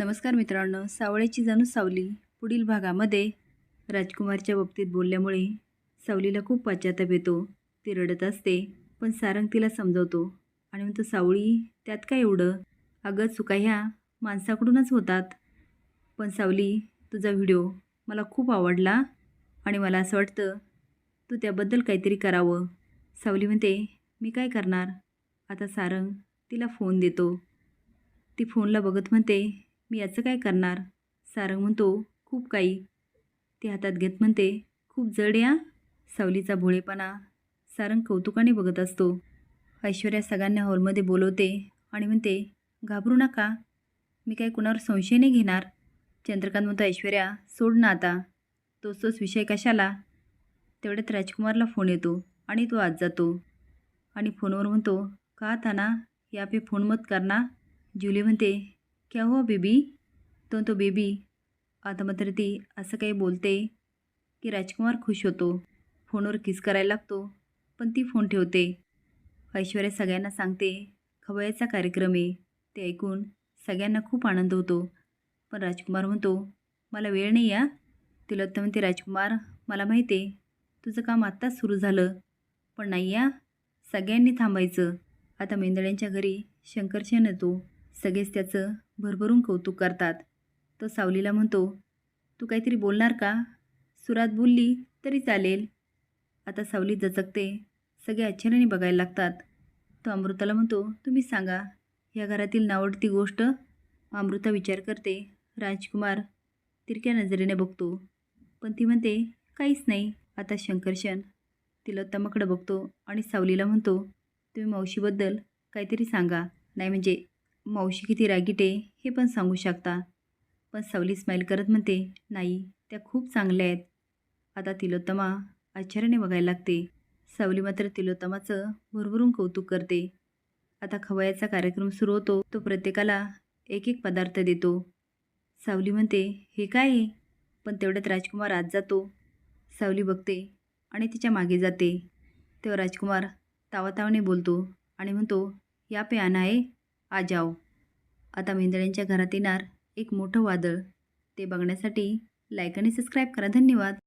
नमस्कार मित्रांनो सावळ्याची जणू सावली पुढील भागामध्ये राजकुमारच्या बाबतीत बोलल्यामुळे सावलीला खूप पश्चाताप येतो ती रडत असते पण सारंग तिला समजवतो. आणि म्हणतो सावळी त्यात काय एवढं? अगं चुका ह्या माणसाकडूनच होतात. पण सावली तुझा व्हिडिओ मला खूप आवडला आणि मला असं वाटतं तू त्याबद्दल काहीतरी करावं. सावली म्हणते मी काय करणार? आता सारंग तिला फोन देतो. ती फोनला बघत म्हणते मी याचं काय करणार? सारंग म्हणतो खूप काही. ते हातात घेत म्हणते खूप जड या सावलीचा भोळेपणा. सारंग कौतुकाने बघत असतो. ऐश्वर्या सगळ्यांना हॉलमध्ये बोलवते आणि म्हणते घाबरू नका मी काय कुणावर संशय नाही घेणार. चंद्रकांत म्हणतो ऐश्वर्या सोड ना आता. तोच तोच विषय कशाला? तेवढ्यात राजकुमारला फोन येतो आणि तो आज जातो. आणि फोनवर म्हणतो का ताना या पे फोन मत करना. जुली म्हणते क्या हुआ बेबी? तो तो बेबी आता मात्र ती असं काही बोलते की राजकुमार खुश होतो. फोनवर किस करायला लागतो पण ती फोन ठेवते. ऐश्वर्या सगळ्यांना सांगते खवयाचा कार्यक्रम आहे. ते ऐकून सगळ्यांना खूप आनंद होतो. पण राजकुमार म्हणतो मला वेळ नाही या. तिलोत्तम म्हणते राजकुमार मला माहिती आहे तुझं काम आत्ताच सुरू झालं. पण नाही या. सगळ्यांनी थांबायचं. आता मेंदळ्यांच्या घरी शंकरशन येतो. सगळेच त्याचं भरभरून कौतुक करतात. तो सावलीला म्हणतो तू काहीतरी बोलणार का? सुरात बोलली तरी चालेल. आता सावली जचकते. सगळे आश्चर्याने बघायला लागतात. तो अमृताला म्हणतो तुम्ही सांगा या घरातील नावडती गोष्ट? अमृता विचार करते. राजकुमार तिरक्या नजरेने बघतो. पण ती म्हणते काहीच नाही आता शंकरशन तिला तमकडं बघतो आणि सावलीला म्हणतो तुम्ही मावशीबद्दल काहीतरी सांगा. नाही म्हणजे मावशी किती रागीट आहे हे पण सांगू शकता. पण सावली स्माईल करत म्हणते नाही त्या खूप चांगल्या आहेत. आता तिलोत्तमा आश्चर्याने बघायला लागते. सावली मात्र तिलोत्तमाचं भरभरून कौतुक करते. आता खवयाचा कार्यक्रम सुरू होतो तो प्रत्येकाला एक एक पदार्थ देतो. सावली म्हणते हे काय आहे? पण तेवढ्यात राजकुमार आत जातो. सावली बघते आणि तिच्यामागे जाते. तेव्हा राजकुमार तावातावाने बोलतो आणि म्हणतो या पे आना आहे. आ जाओ आता मेंदळ्यांच्या घरात येणार एक मोठं वादळ. ते बघण्यासाठी लाईक आणि सबस्क्राईब करा. धन्यवाद.